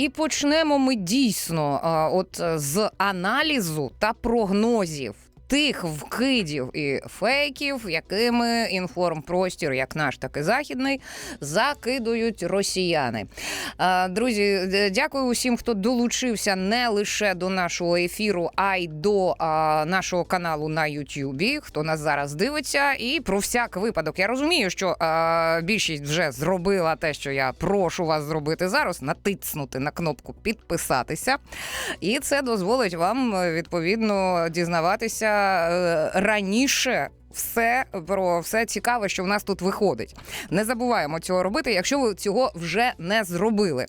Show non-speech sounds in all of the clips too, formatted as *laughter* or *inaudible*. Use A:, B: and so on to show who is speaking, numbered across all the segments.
A: і почнемо ми дійсно от з аналізу та прогнозів. Тих вкидів і фейків, якими інформпростір, як наш, так і західний, закидують росіяни. Друзі, дякую усім, хто долучився не лише до нашого ефіру, а й до нашого каналу на Ютубі. Хто нас зараз дивиться, і про всяк випадок. Я розумію, що більшість вже зробила те, що я прошу вас зробити зараз: натиснути на кнопку підписатися. І це дозволить вам е, відповідно дізнаватися е, раніше. Все про все цікаве, що в нас тут виходить. Не забуваємо цього робити, якщо ви цього вже не зробили.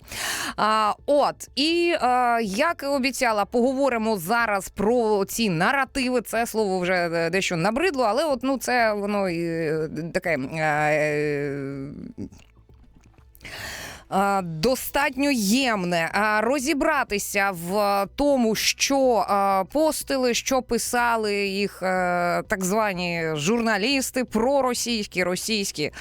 A: А, от і а, як і обіцяла, поговоримо зараз про ці наративи. Це слово вже е, дещо набридло, але от ну це воно і е, таке. е, е, Достатньо ємне розібратися в тому, що е, постили, що писали їх е, так звані журналісти проросійські, російські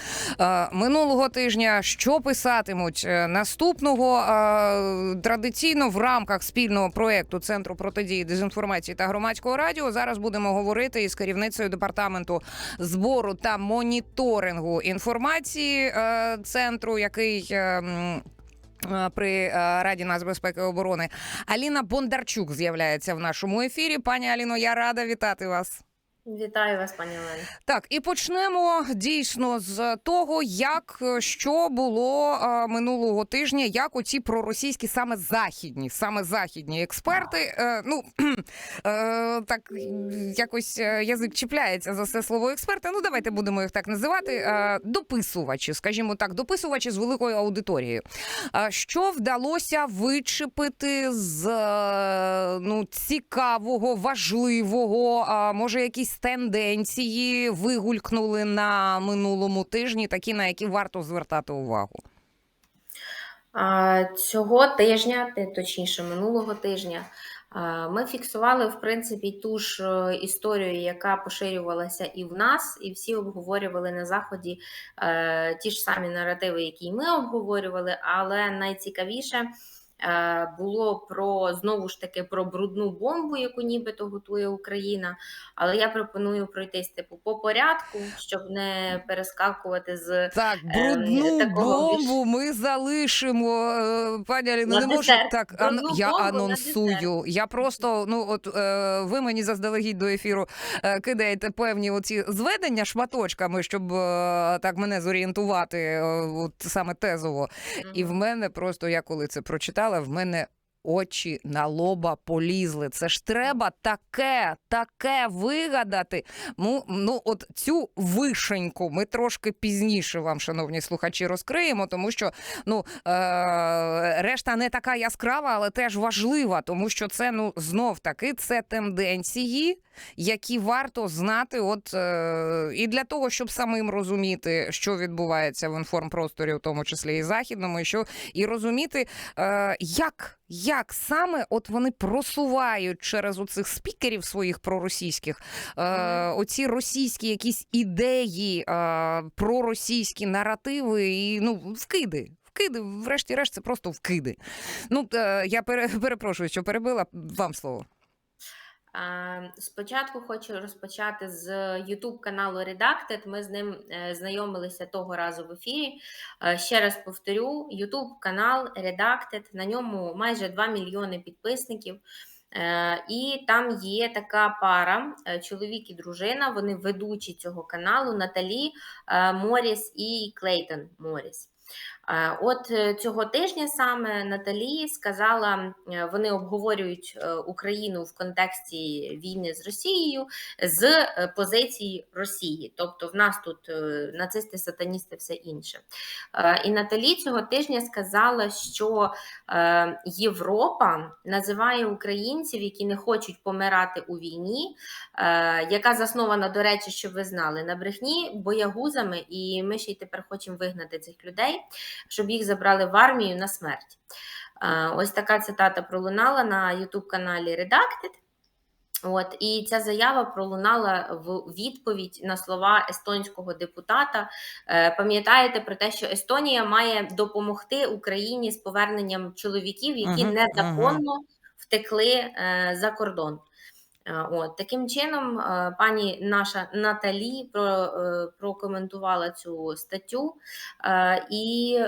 A: е, минулого тижня. Що писатимуть е, наступного е, традиційно в рамках спільного проекту Центру протидії дезінформації та громадського радіо. Зараз будемо говорити із керівницею департаменту збору та моніторингу інформації е, центру, який. Е, При е, Раді нацбезпеки і оборони Аліна Бондарчук з'являється в нашому ефірі. Пані Аліно, я рада вітати вас.
B: Вітаю вас, пані Олені.
A: Так, і почнемо дійсно з того, як е, що було е, минулого тижня, як оці проросійські саме західні, саме західні експерти. Е, ну *clears throat* е, так якось е, язик чіпляється за це слово експерти. Ну давайте будемо їх так називати. Е, дописувачі, скажімо так, дописувачі з великою аудиторією. А що вдалося вичепити з е, ну цікавого, важливого, а може якісь тенденції вигулькнули на минулому тижні, такі на які варто звертати увагу?
B: Цього тижня, точніше, минулого тижня, ми фіксували в принципі ту ж е, історію, яка поширювалася і в нас, і всі обговорювали на заході е, ті ж самі наративи, які ми обговорювали, але найцікавіше. Е, Було про знову ж таки про брудну бомбу, яку нібито готує Україна. Але я пропоную пройтись типу по порядку, щоб не перескакувати з
A: Так,
B: Ем,
A: брудну
B: такого більш-
A: бомбу ми залишимо. Е, Пані Аліно,
B: На
A: не можу так. Ан- я анонсую. Я просто ну от е, ви мені заздалегідь до ефіру е, кидаєте певні оці зведення шматочками, щоб е, так мене зорієнтувати, е, от саме тезово. І в мене просто я коли це прочитала, в мене. Очі на лоба полізли. Це ж треба таке, таке вигадати. Ну, ну от цю вишеньку ми трошки пізніше вам, шановні слухачі, розкриємо, тому що ну е- решта не така яскрава, але теж важлива, тому що це ну знов таки це тенденції, які варто знати, от е- і для того, щоб самим розуміти, що відбувається в інформпросторі, в тому числі і західному, і що і розуміти, е- як. Як саме от вони просувають через оцих спікерів своїх проросійських е, оці російські якісь ідеї, е, проросійські наративи і ну вкиди. Вкиди, врешті-решт, це просто вкиди. Ну е, я пере, *laughs* перепрошую, що перебила вам слово.
B: Спочатку хочу розпочати з YouTube каналу Redacted. Ми з ним е, знайомилися того разу в ефірі. Е, Ще раз повторю: YouTube канал Redacted, на ньому майже 2 мільйони підписників. Е, І там є така пара, чоловік і дружина. Вони ведучі цього каналу Наталі Моріс і Клейтон Моріс. Е, От е, цього тижня саме Наталі сказала, е, вони обговорюють Україну в контексті війни з Росією з позиції Росії. Тобто, в нас тут нацисти, сатаністи, все інше. І Наталі цього тижня сказала, що Європа називає українців, які не хочуть помирати у війні, яка заснована, до речі, щоб ви знали, на брехні боягузами, і ми ще й тепер хочемо вигнати цих людей щоб їх забрали в армію на смерть. Ось така цитата пролунала на youtube каналі Redacted. От і ця заява пролунала в відповідь на слова естонського депутата. Е, Пам'ятаєте про те, що Естонія має допомогти Україні з поверненням чоловіків, які незаконно втекли е, за кордон. От таким чином, е, пані наша Наталі е, прокоментувала цю статтю, Е, і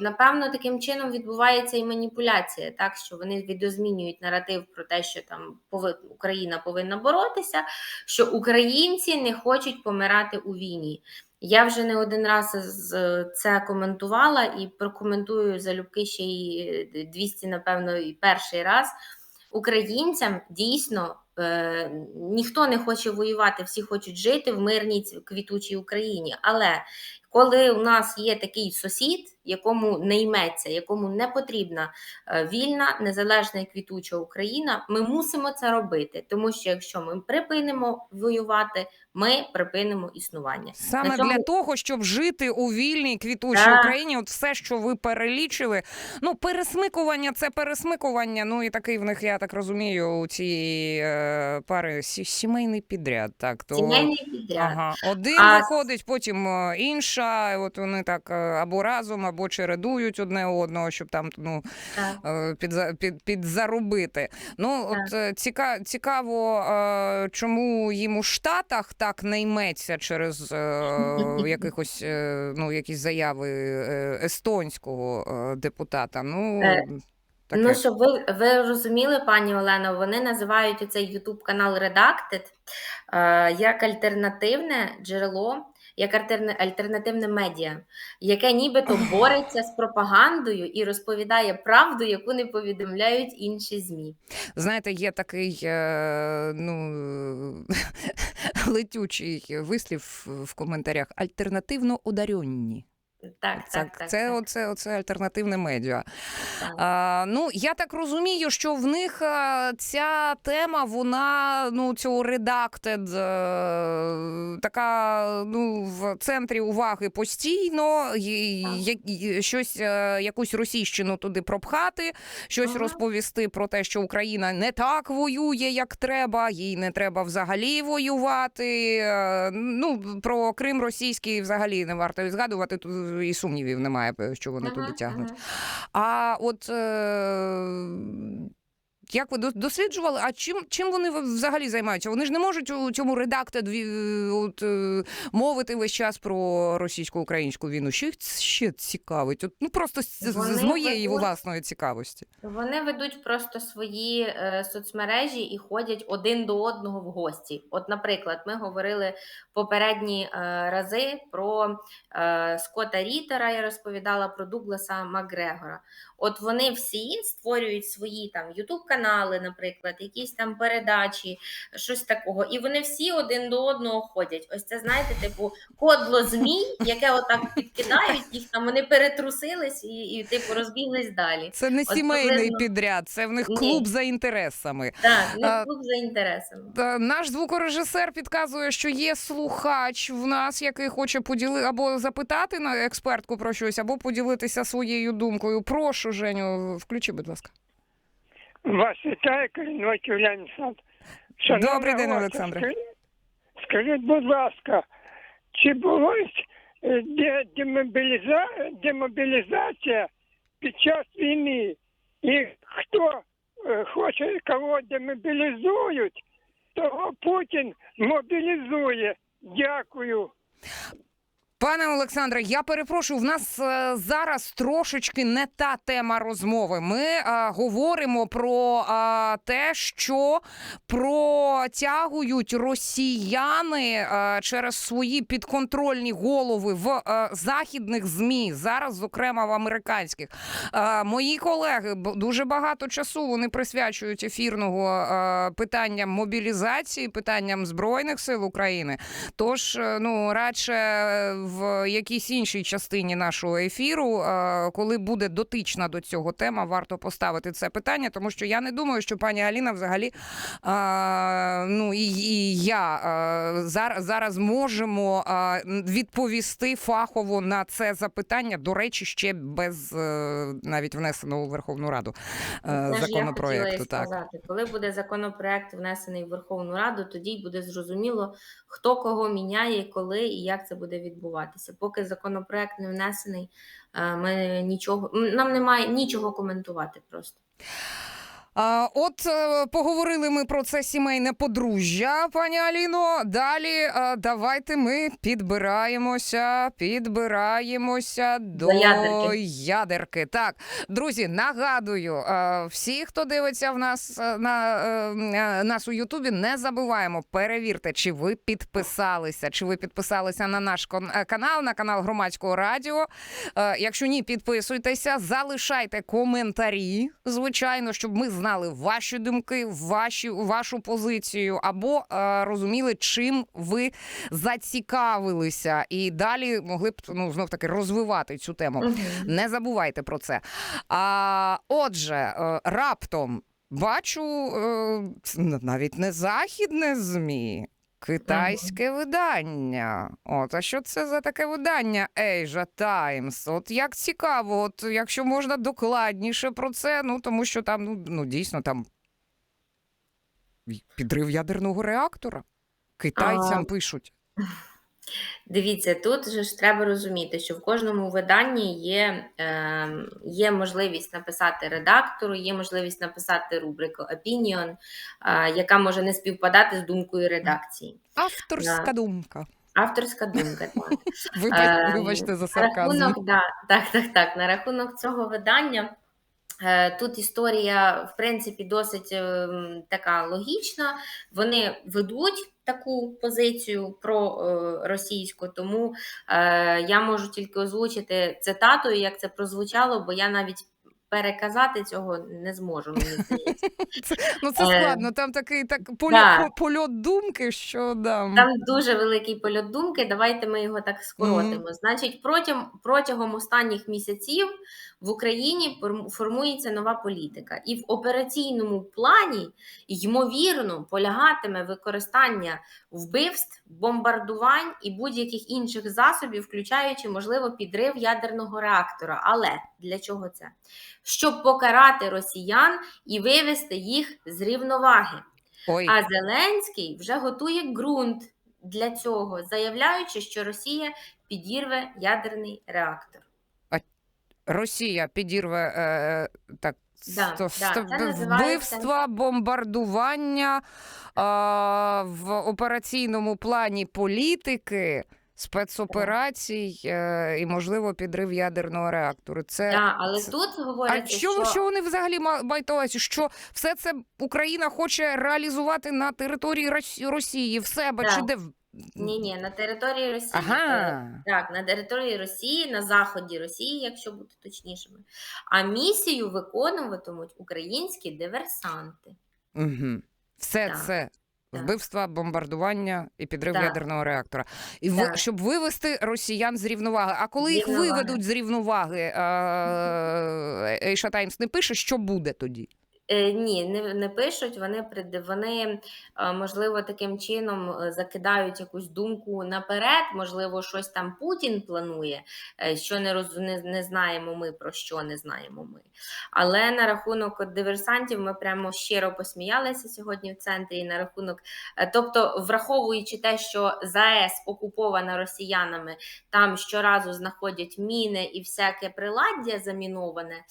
B: напевно таким чином відбувається і маніпуляція, так що вони відозмінюють наратив про те, що там Україна повинна боротися, що українці не хочуть помирати у війні. Я вже не один раз це коментувала і прокоментую залюбки ще й 200, напевно, і перший раз. Українцям дійсно ніхто не хоче воювати, всі хочуть жити в мирній квітучій Україні. Але коли у нас є такий сусід, якому не йметься, якому не потрібна е, вільна, незалежна і квітуча Україна, ми мусимо це робити. Тому що якщо ми припинимо воювати, ми припинимо існування.
A: Саме
B: цьому-
A: для того, щоб жити у вільній квітучій
B: Так.
A: Україні, от все, що ви перелічили, ну пересмикування це пересмикування. Ну і такий в них, я так розумію, у цієї е, пари сі- сімейний підряд. Так то
B: Сімейний підряд.
A: Ага, один
B: А-
A: виходить, потім е, інша. От вони так е, або разом, або чередують одне одного, щоб там ну е, підза- під, підзаробити. Ну от е, ціка, цікаво, е, чому їм у Штатах так не йметься через *laughs* якихось ну якісь заяви естонського депутата. Ну таке.
B: Ну, щоб ви, ви розуміли, пані Олено, вони називають цей YouTube канал Redacted е, як альтернативне джерело, як альтерна- альтернативне медіа, яке нібито бореться з пропагандою і розповідає правду, яку не повідомляють інші ЗМІ.
A: Знаєте, є такий е, ну, *laughs* летючий вислів в коментарях альтернативно ударенні.
B: Так, так, так.
A: це,
B: так,
A: Оце, оце альтернативне медіа.
B: так.
A: А, ну, я так розумію, що в них ця тема, вона ну, цього редактед, е, така ну, в центрі уваги постійно, я- щось, е, якусь російщину туди пропхати, щось
B: Ага.
A: розповісти про те, що Україна не так воює, як треба, їй не треба взагалі воювати. Е, Ну, про Крим російський взагалі не варто згадувати, і сумнівів немає, що вони туди тягнуть.
B: ага.
A: А от е, як ви досліджували, а чим, чим вони взагалі займаються? Вони ж не можуть у цьому редактові от, е, мовити весь час про російсько-українську війну. Що їх ще цікавить? От, ну просто з- з моєї
B: ведуть-
A: власної цікавості.
B: Вони ведуть просто свої е, соцмережі і ходять один до одного в гості. От, наприклад, ми говорили попередні е, рази про е, Скотта Рітера, я розповідала про Дугласа Макгрегора. От вони всі створюють свої там Ютуб-канали, наприклад, якісь там передачі, щось такого. І вони всі один до одного ходять. Ось це, знаєте, типу кодло змій, яке отак підкидають, їх там вони перетрусились і, і типу розбіглись далі.
A: Це не
B: От
A: сімейний
B: приблизно-
A: підряд, це в них
B: Ні.
A: клуб за інтересами.
B: Так, не
A: А,
B: клуб за інтересами.
A: Та Наш звукорежисер підказує, що є слухач в нас, який хоче поділи або запитати на експертку про щось, або поділитися своєю думкою. Прошу, Женю, включи, будь ласка.
C: Вас вітає Каліновський Ленсад.
A: Добрий день, Олександре.
C: Скажіть, будь ласка, чи була е, демобіліза- демобілізація під час війни? І хто е, хоче, кого демобілізують, того Путін мобілізує. Дякую.
A: Пане Олександре, я перепрошую, в нас е, зараз трошечки не та тема розмови. Ми е, говоримо про е, те, що протягують росіяни е, через свої підконтрольні голови в е, західних змі, зараз, зокрема в американських. Е, мої колеги дуже багато часу вони присвячують ефірного е, питанням мобілізації, питанням збройних сил України. Тож, ну радше в якійсь іншій частині нашого ефіру, коли буде дотична до цього тема, варто поставити це питання, тому що я не думаю, що пані Аліна взагалі ну і, і я зараз, зараз можемо відповісти фахово на це запитання. До речі, ще без е, навіть внесеного у Верховну Раду е,
B: я
A: законопроекту. Так.
B: сказати. Коли буде законопроект внесений в Верховну Раду, тоді й буде зрозуміло, хто кого міняє, коли і як це буде відбуватися. Поки законопроект не внесений, е, ми нічого нам немає нічого коментувати просто.
A: От е, поговорили ми про це сімейне подружжя, пані Аліно. Далі е, давайте ми підбираємося, підбираємося до,
B: ядерки.
A: ядерки. Так, друзі, нагадую, е, всі, хто дивиться в нас на нас у Ютубі, не забуваємо, перевірте, чи ви підписалися, чи ви підписалися на наш канал, на канал громадського радіо. Якщо ні, підписуйтеся, залишайте коментарі, звичайно, щоб ми знали ваші думки, ваші, вашу позицію, або е, розуміли, чим ви зацікавилися, і далі могли б ну знов таки розвивати цю тему. Не забувайте про це. А, отже, е, раптом бачу е, навіть не західне ЗМІ. Китайське видання. От, а що це за таке видання Asia Times? От як цікаво, от якщо можна докладніше про це, ну тому що там ну, ну дійсно там підрив ядерного реактора. Китайцям
B: А,
A: пишуть.
B: Дивіться, тут же ж треба розуміти, що в кожному виданні є, е, є можливість написати редактору, є можливість написати рубрику Opinion, е, яка може не співпадати з думкою редакції.
A: Авторська
B: Да.
A: думка.
B: Авторська думка. Так. *laughs*
A: Вибач-
B: Ем,
A: Вибачте за сарказм.
B: рахунок, да, так, так, так. На рахунок цього видання. Е, Тут історія, в принципі, досить ем, така логічна. Вони ведуть таку позицію про е, російську, тому е, я можу тільки озвучити цитатою, як це прозвучало, бо я навіть переказати цього не зможу. Мені здається. *laughs*
A: Ну це
B: Е,
A: складно. Там такий так польот,
B: да.
A: польот думки, що да.
B: Там дуже великий польот думки. Давайте ми його так скоротимо. Значить, протягом протягом останніх місяців в Україні форм- формується нова політика, і в операційному плані ймовірно полягатиме використання вбивств, бомбардувань і будь-яких інших засобів, включаючи можливо підрив ядерного реактора. Але для чого це? Щоб покарати росіян і вивести їх з рівноваги.
A: Ой,
B: А Зеленський вже готує ґрунт для цього, заявляючи, що Росія підірве ядерний реактор.
A: Росія підірве е, так.
B: Да, да, це
A: Вбивства, бомбардування а, в операційному плані політики, спецоперацій е, і, можливо, підрив ядерного реактору. Це
B: Да, але
A: це-
B: тут
A: А що,
B: що,
A: що вони взагалі ма- мають увазі? Що все це Україна хоче реалізувати на території Росі- Росії в себе
B: Так.
A: чи де?
B: Ні, ні, на території Росії.
A: Ага.
B: Е, Так, на території Росії, на заході Росії, якщо бути точнішими. А місію виконуватимуть українські диверсанти.
A: Угу. Все
B: Так,
A: це.
B: так.
A: Вбивства, бомбардування і підрив
B: Так.
A: ядерного реактора, і ви,
B: Так.
A: щоб вивести росіян з рівноваги. А коли їх
B: Рівноваги.
A: виведуть з рівноваги, *laughs* Ейша Таймс не пише, що буде тоді.
B: Е, ні, не, не пишуть. Вони вони е, можливо таким чином е, закидають якусь думку наперед. Можливо, щось там Путін планує, що не роз не, не знаємо ми про що не знаємо ми. Але на рахунок диверсантів ми прямо щиро посміялися сьогодні в центрі. На рахунок, тобто, враховуючи те, що ЗАЕС окупована росіянами, там щоразу знаходять міни і всяке приладдя заміноване,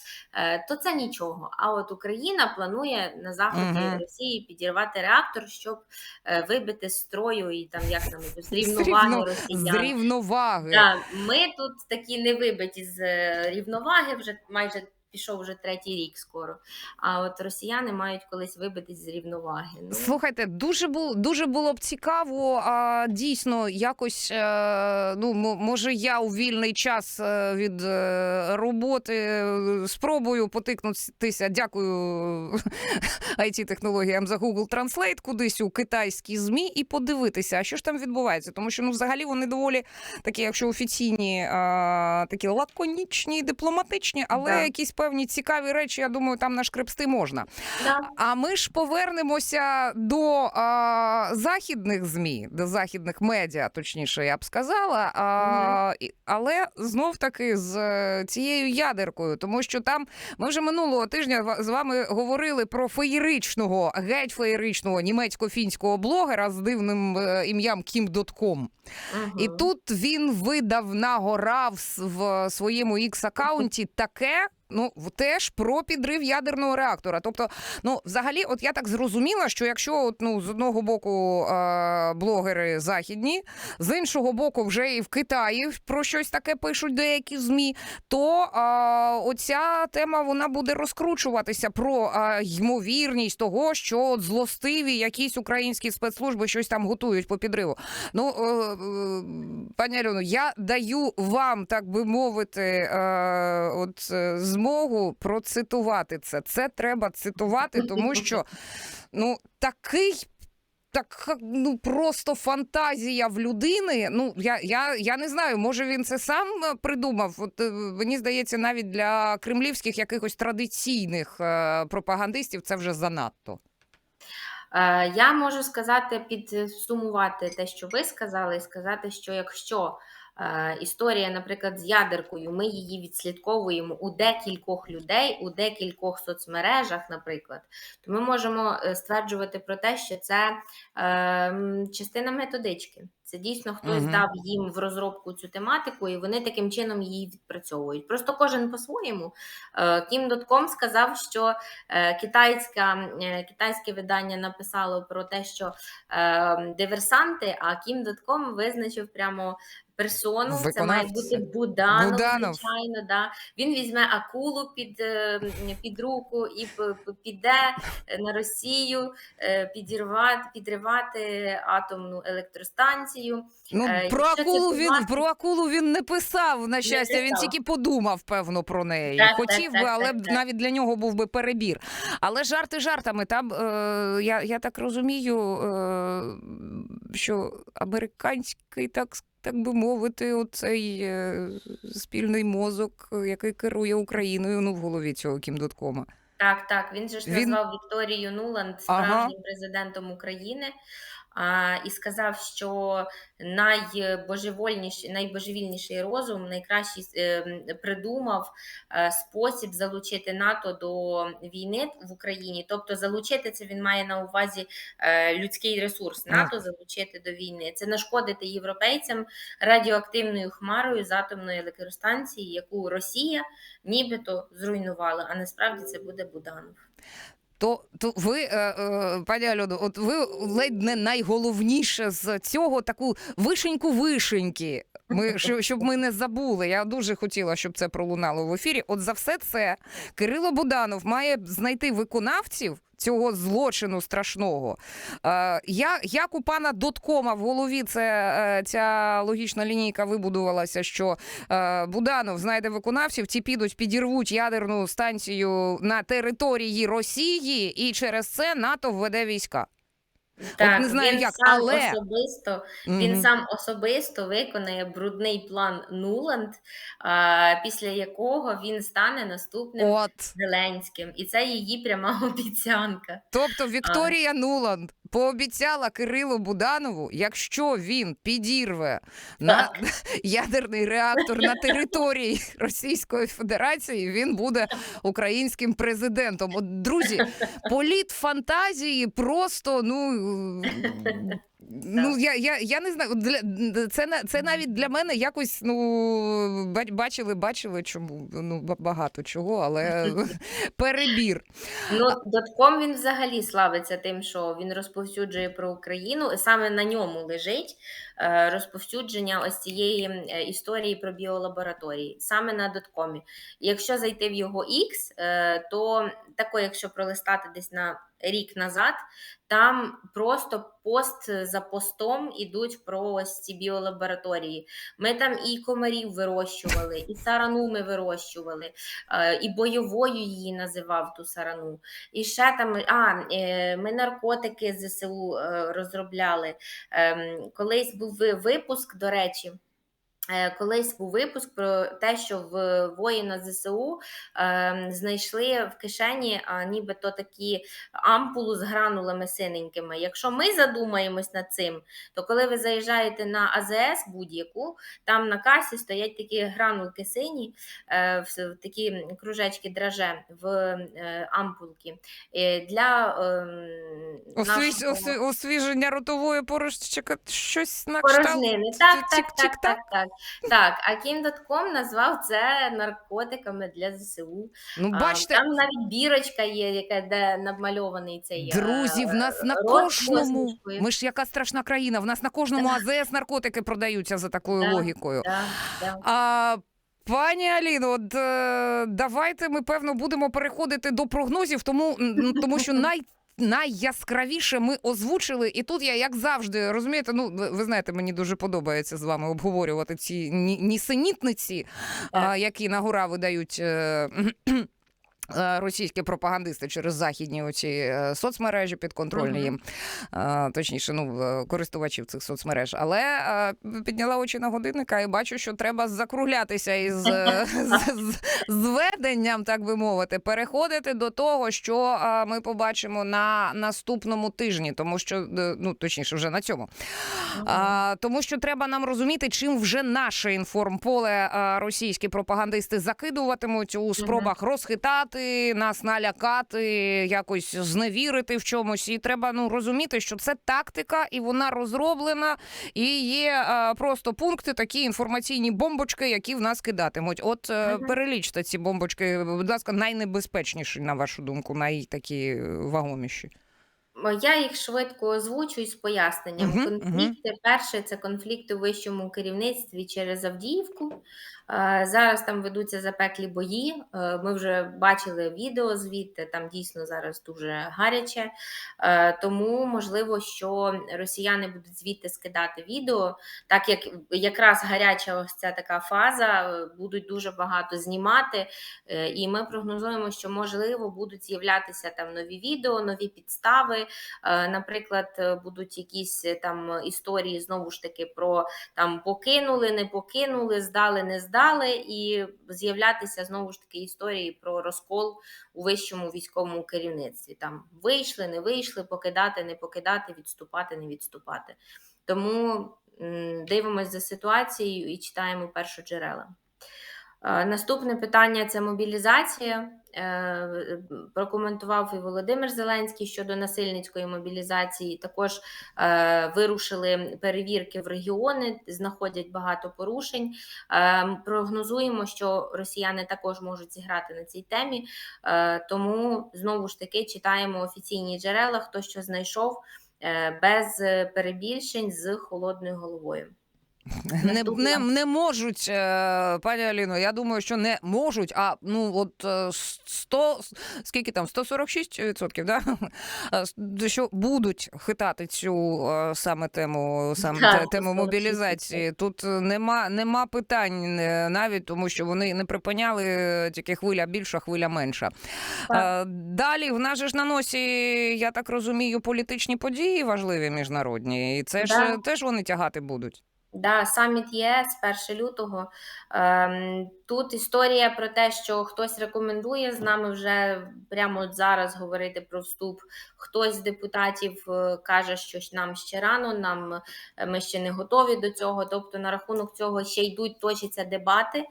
B: то це нічого. А от Україна планує на заході
A: Мгм.
B: Росії підірвати реактор, щоб е, вибити з строю і там як там з
A: З
B: рівноваги
A: рівно- З
B: росіян.
A: рівноваги.
B: Да, ми тут такі не вибиті з е, рівноваги вже майже пішов вже третій рік скоро. А от росіяни мають колись вибитись з рівноваги. Ну,
A: Слухайте, дуже було дуже було б цікаво. А дійсно, якось е, ну мо- може, я у вільний час е, від е, роботи спробую потикнутися. Дякую *laughs* it технологіям за Google Translate кудись у китайські змі і подивитися, а що ж там відбувається. Тому що ну взагалі вони доволі такі, якщо офіційні, такі лаконічні, дипломатичні, але
B: Да.
A: якісь певні цікаві речі, я думаю, там нашкребсти можна.
B: да.
A: А ми ж повернемося до а, західних змі, до західних медіа, точніше, я б сказала. А, і- але знов таки з е, цією ядеркою, тому що там ми вже минулого тижня з вами говорили про феєричного, геть феєричного німецько-фінського блогера з дивним е, ім'ям Kim.com. І тут він видав нагорав в своєму X-аккаунті таке. Ну, теж про підрив ядерного реактора. Тобто, ну, взагалі, от я так зрозуміла, що якщо от, ну, з одного боку е- блогери західні, з іншого боку, вже і в Китаї про щось таке пишуть деякі ЗМІ, то е- оця тема вона буде розкручуватися про е- ймовірність того, що от злостиві якісь українські спецслужби щось там готують по підриву. Ну, е, е, пані Альоно, я даю вам, так би мовити, е, от е, змогу процитувати це. Це треба цитувати, тому що ну такий. Так ну просто фантазія в людини. Ну я, я, я не знаю, може він це сам е, придумав. От е, мені здається, навіть для кремлівських якихось традиційних е, пропагандистів це вже занадто.
B: Я можу сказати, підсумувати те, що ви сказали, і сказати, що якщо історія, наприклад, з ядеркою, ми її відслідковуємо у декількох людей, у декількох соцмережах, наприклад, то ми можемо е, стверджувати про те, що це е, частина методички. Це дійсно хтось
A: Мгм.
B: дав їм в розробку цю тематику, і вони таким чином її відпрацьовують. Просто кожен по-своєму. Е, Kim.com сказав, що е, китайська, е, китайське видання написало про те, що е, диверсанти, а Kim.com визначив прямо персону. Це має бути Буданов,
A: Буданов.
B: звичайно. Да. Він візьме акулу під, е, під руку і піде на Росію е, підірвати, підривати атомну електростанцію.
A: Ну
B: Е,
A: про
B: якщо
A: акулу він про акулу він не писав. На щастя, він
B: писав.
A: тільки подумав, певно, про неї.
B: Так,
A: Хотів
B: так,
A: би,
B: так,
A: але
B: так.
A: навіть для нього був би перебір. Але жарти жартами. Там е, я, я так розумію, е, що американський так. Так би мовити, оцей е, спільний мозок, е, який керує Україною, ну в голові цього Кімдоткома.
B: Так, так. Він же ж
A: Він-
B: назвав Вікторію Нуланд
A: Ага.
B: справжнім президентом України і сказав, що найбожевольніший, найбожевільніший розум, найкращий е, придумав е, спосіб залучити НАТО до війни в Україні. Тобто, залучити це він має на увазі е, людський ресурс НАТО залучити до війни. Це нашкодити європейцям радіоактивною хмарою з атомної електростанції, яку Росія нібито зруйнувала, а насправді це буде Буданов.
A: То, то ви, е, е, пані Альоно, от ви ледь не найголовніше з цього таку вишеньку вишеньки. Ми щоб, ми не забули. Я дуже хотіла, щоб це пролунало в ефірі. От за все це Кирило Буданов має знайти виконавців. Цього злочину страшного. Е, я, як у пана Доткома в голові це, е, ця логічна лінійка вибудувалася, що е, Буданов знайде виконавців, ті підуть, підірвуть ядерну станцію на території Росії, і через це НАТО введе війська.
B: Так,
A: не знаю
B: він
A: як,
B: сам
A: але-
B: особисто він сам особисто виконає брудний план Нуланд, а, після якого він стане наступним
A: От.
B: Зеленським, і це її пряма *laughs* обіцянка.
A: Тобто Вікторія Нуланд пообіцяла Кирилу Буданову, якщо він підірве на *laughs* ядерний реактор на території Російської Федерації, він буде українським президентом. От друзі, політ фантазії просто ну. Ну, я, я, я не знаю. Для, це, це навіть для мене якось ну, бачили, бачили чому ну, багато чого, але *laughs* перебір.
B: Ну, дотком він взагалі славиться тим, що він розповсюджує про Україну, і саме на ньому лежить розповсюдження ось цієї е, історії про біолабораторії саме на доткомі. Якщо зайти в його X, е, то тако, якщо пролистати десь на рік назад, там просто пост за постом ідуть про ось ці біолабораторії. Ми там і комарів вирощували, і сарану ми вирощували, е, і бойовою її називав ту сарану. І ще там, а, е, ми наркотики з ЗСУ е, розробляли. Ем, Колись був ви- випуск, до речі. Е, Колись був випуск про те, що в воїна ЗСУ ем, знайшли в кишені а, нібито такі ампулу з гранулами синенькими. Якщо ми задумаємось над цим, то коли ви заїжджаєте на АЗС будь-яку, там на касі стоять такі гранулки сині, е, в, в такі кружечки драже в е, ампулки. Е, для ем,
A: Освіж...
B: нашого-
A: Освіження ротової порожчі, щось на кшталт.
B: Порожнини. Так, так, так, так, так. Так, а Кім.ком назвав це наркотиками для ЗСУ.
A: Ну, бачите,
B: Там навіть бірочка є, яка де намальований цей е,
A: Друзі, в нас на
B: рот
A: кожному.
B: позначкою.
A: Ми ж яка страшна країна. В нас на кожному АЗС наркотики продаються за такою
B: Да.
A: логікою.
B: Да, да.
A: А, пані Аліно, от, е, давайте ми певно будемо переходити до прогнозів, тому, м, тому що най. *laughs* Найяскравіше ми озвучили, і тут я, як завжди, розумієте, ну ви знаєте, мені дуже подобається з вами обговорювати ці ні- нісенітниці, які на гора видають. Е, Російські пропагандисти через західні оці е, соцмережі підконтрольні їм, е, точніше, ну користувачів цих соцмереж. Але підняла очі на годинника і бачу, що треба закруглятися із зведенням, так би мовити, переходити до того, що ми побачимо на наступному тижні, тому що ну точніше, вже на цьому. Тому що треба нам розуміти, чим вже наше інформполе російські пропагандисти закидуватимуть у спробах розхитати нас, налякати, якось зневірити в чомусь. І треба ну розуміти, що це тактика, і вона розроблена, і є а, просто пункти, такі інформаційні бомбочки, які в нас кидатимуть. От е, перелічте ці бомбочки, будь ласка, найнебезпечніші, на вашу думку, найтакі е, вагоміші.
B: Я їх швидко озвучую з поясненням.
A: Мгм,
B: Конфлікти, перше, це конфлікти у вищому керівництві через Авдіївку. Е, Зараз там ведуться запеклі бої. Е, Ми вже бачили відео звідти, там дійсно зараз дуже гаряче. Е, Тому можливо, що росіяни будуть звідти скидати відео, так як якраз гаряча ось ця така фаза, будуть дуже багато знімати. І ми прогнозуємо, що можливо будуть з'являтися там нові відео, нові підстави. Наприклад, будуть якісь там історії знову ж таки про там покинули, не покинули, здали, не здали, і з'являтися знову ж таки історії про розкол у вищому військовому керівництві. Там вийшли, не вийшли, покидати, не покидати, відступати, не відступати. Тому дивимося за ситуацією і читаємо першоджерела. Е, Наступне питання це мобілізація. Е, Прокоментував і Володимир Зеленський щодо насильницької мобілізації. Також е, вирушили перевірки в регіони, знаходять багато порушень. Е, Прогнозуємо, що росіяни також можуть зіграти на цій темі. Тому знову ж таки читаємо офіційні джерела, хто що знайшов без перебільшень з холодною головою.
A: Не, не, не можуть, е, пані Аліно, я думаю, що не можуть, а ну от е, 100, скільки там, 146 відсотків, да? *laughs* Е, що будуть хитати цю е, саме тему, саме
B: Так,
A: тему
B: 146%.
A: мобілізації. Тут е, нема, нема питань е, навіть, тому що вони не припиняли е, тільки хвиля більша, хвиля менша.
B: Так.
A: Е, Далі в нас же ж на носі, я так розумію, політичні події важливі міжнародні, і це ж
B: Да.
A: е, теж вони тягати будуть.
B: Да, саміт ЄС 1 лютого. Ем, тут історія про те, що хтось рекомендує з нами вже прямо от зараз говорити про вступ. Хтось з депутатів е, каже, що нам ще рано, нам е, ми ще не готові до цього. Тобто, на рахунок цього ще йдуть, точаться дебати.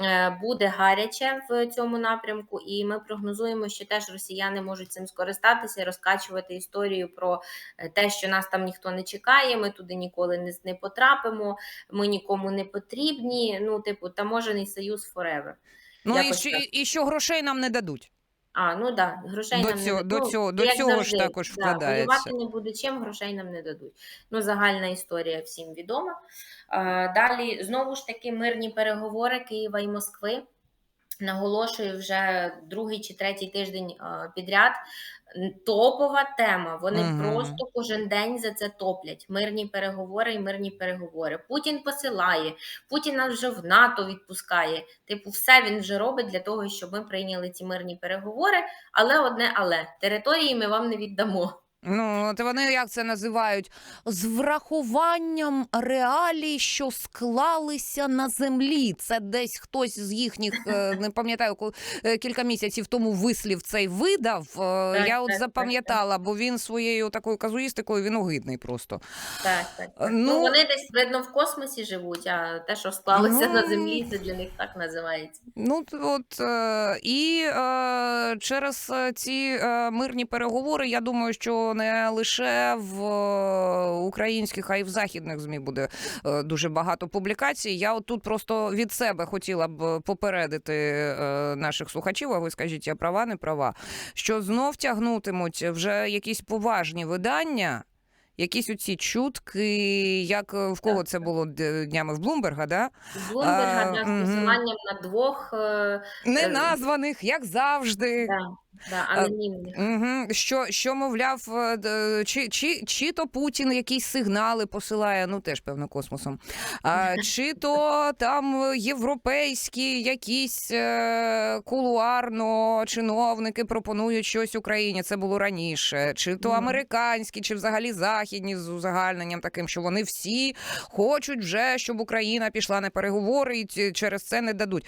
B: Е, Буде гаряче в цьому напрямку, і ми прогнозуємо, що теж росіяни можуть цим скористатися і розкачувати історію про е, те, що нас там ніхто не чекає, ми туди ніколи не, не потрапимо, ми нікому не потрібні. Ну, типу, таможений союз forever.
A: Ну і що, і, і що грошей нам не дадуть.
B: А, ну да, грошей
A: До
B: нам
A: цього-
B: не
A: до цього- до
B: як
A: цього ж
B: завжди,
A: також
B: да,
A: вкладається.
B: Воювати не буде чим, грошей нам не дадуть. Ну, загальна історія всім відома. А, далі, знову ж таки, мирні переговори Києва і Москви. Наголошую вже другий чи третій тиждень підряд. Топова тема. Вони
A: угу.
B: просто кожен день за це топлять. Мирні переговори і мирні переговори. Путін посилає, Путін нас вже в НАТО відпускає. Типу, все він вже робить для того, щоб ми прийняли ці мирні переговори. Але одне але території ми вам не віддамо.
A: Ну, от вони як це називають? З врахуванням реалій, що склалися на землі. Це десь хтось з їхніх, е, *laughs* не пам'ятаю, е, кілька місяців тому вислів цей видав. Е, Я от
B: так, так,
A: запам'ятала, бо він своєю такою казуїстикою він огидний просто.
B: Так, так. так.
A: Ну,
B: Ну, вони десь видно в космосі живуть, а те, що склалося
A: Ну,
B: на землі, це для них так називається.
A: Ну от і через ці мирні переговори, я думаю, що не лише в е, українських, а й в західних змі буде е, дуже багато публікацій. Я от тут просто від себе хотіла б попередити е, наших слухачів. А ви скажіть, я права, не права, що знов тягнутимуть вже якісь поважні видання. Якісь оці чутки, як в кого
B: Так,
A: це було днями в Блумберга, да?
B: Блумберга з посиланням на двох
A: неназваних, як завжди.
B: да, да, анонімних.
A: Угу. Що, що мовляв, е, чи, чи, чи то Путін якісь сигнали посилає, ну теж певно космосом. А, чи то там європейські якісь е, кулуарно чиновники пропонують щось Україні. Це було раніше, чи то американські, чи взагалі західні з узагальненням таким, що вони всі хочуть вже, щоб Україна пішла на переговори і через це не дадуть.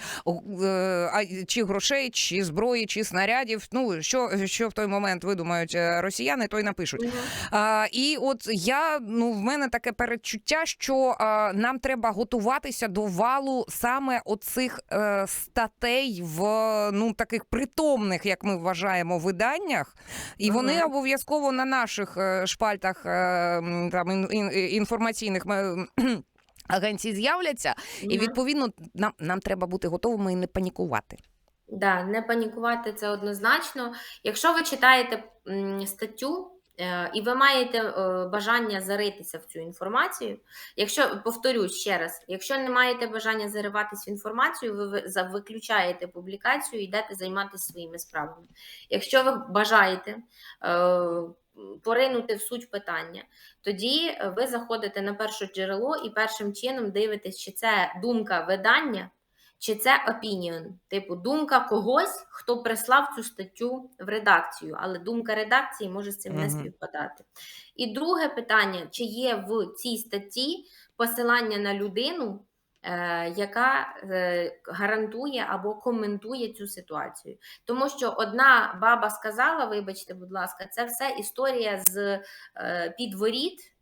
A: Е, А чи грошей, чи зброї, чи снарядів. Ну що, що в той момент видумають е, росіяни, то й напишуть. А, і от я ну в мене таке передчуття, що а, нам треба готуватися до валу саме оцих е, статей в ну таких притомних, як ми вважаємо, виданнях, і вони
B: Ага.
A: обов'язково на наших е, шпальтах е, там ін, ін- інформаційних. Агенцій з'являться, і відповідно нам, нам треба бути готовими і не панікувати.
B: Да, не панікувати це однозначно. Якщо ви читаєте статтю е, і ви маєте е, бажання заритися в цю інформацію, якщо повторюсь ще раз, якщо не маєте бажання зариватися в інформацію, ви ви- за- виключаєте публікацію і йдете займатися своїми справами. Якщо ви бажаєте е, поринути в суть питання, тоді ви заходите на перше джерело і першим чином дивитесь, чи це думка видання. Чи це opinion, типу думка когось, хто прислав цю статтю в редакцію, але думка редакції може з цим не співпадати. І друге питання: чи є в цій статті посилання на людину, е, яка е, гарантує або коментує цю ситуацію? Тому що одна баба сказала, вибачте, будь ласка, це все історія з е, підворіт,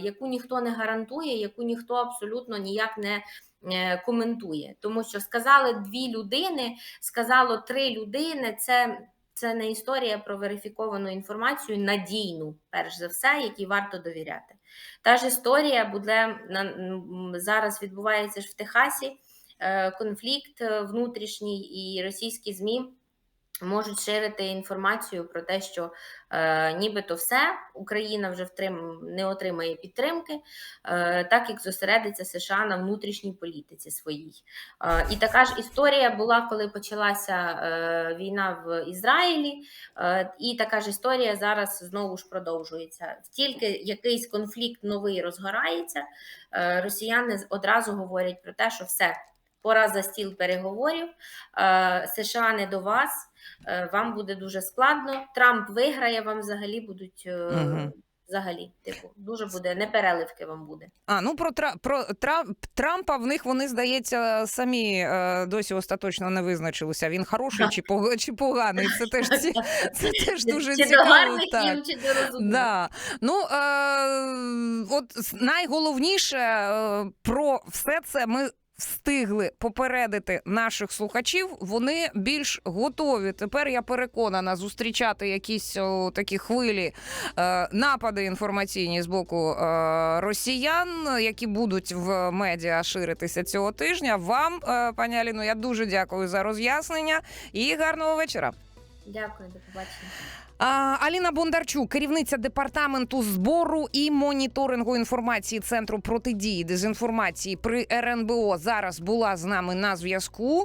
B: яку ніхто не гарантує, яку ніхто абсолютно ніяк не коментує. Тому що сказали дві людини, сказало три людини. Це, це не історія про верифіковану інформацію надійну, перш за все, якій варто довіряти. Та ж історія буде на зараз відбувається ж в Техасі. е, Конфлікт е, внутрішній і російські ЗМІ можуть ширити інформацію про те, що е, нібито все Україна вже втрим, не отримає підтримки, е, так як зосередиться США на внутрішній політиці своїй. Е, і така ж історія була, коли почалася е, війна в Ізраїлі, е, і така ж історія зараз знову ж продовжується. Тільки якийсь конфлікт новий розгорається, е, росіяни одразу говорять про те, що все. Пора за стіл переговорів. Е, США не до вас, е, вам буде дуже складно. Трамп виграє, вам взагалі будуть
A: Мгм.
B: взагалі, типу, дуже буде непереливки вам буде.
A: А ну про Тра- про Трамп Трампа в них вони здається самі досі остаточно не визначилися. Він хороший чи пог- чи поганий. Це теж ці *laughs* це теж дуже
B: чи до гарних
A: Так.
B: їм, чи до розумних.
A: Да. Ну, е, от найголовніше про все це ми встигли попередити наших слухачів. Вони більш готові. Тепер я переконана зустрічати якісь о, такі хвилі е, напади інформаційні з боку е, росіян, які будуть в медіа ширитися цього тижня. Вам, е, пані Аліно, я дуже дякую за роз'яснення і гарного вечора.
B: Дякую, до побачення.
A: Аліна Бондарчук, керівниця департаменту збору і моніторингу інформації Центру протидії дезінформації при РНБО, зараз була з нами на зв'язку.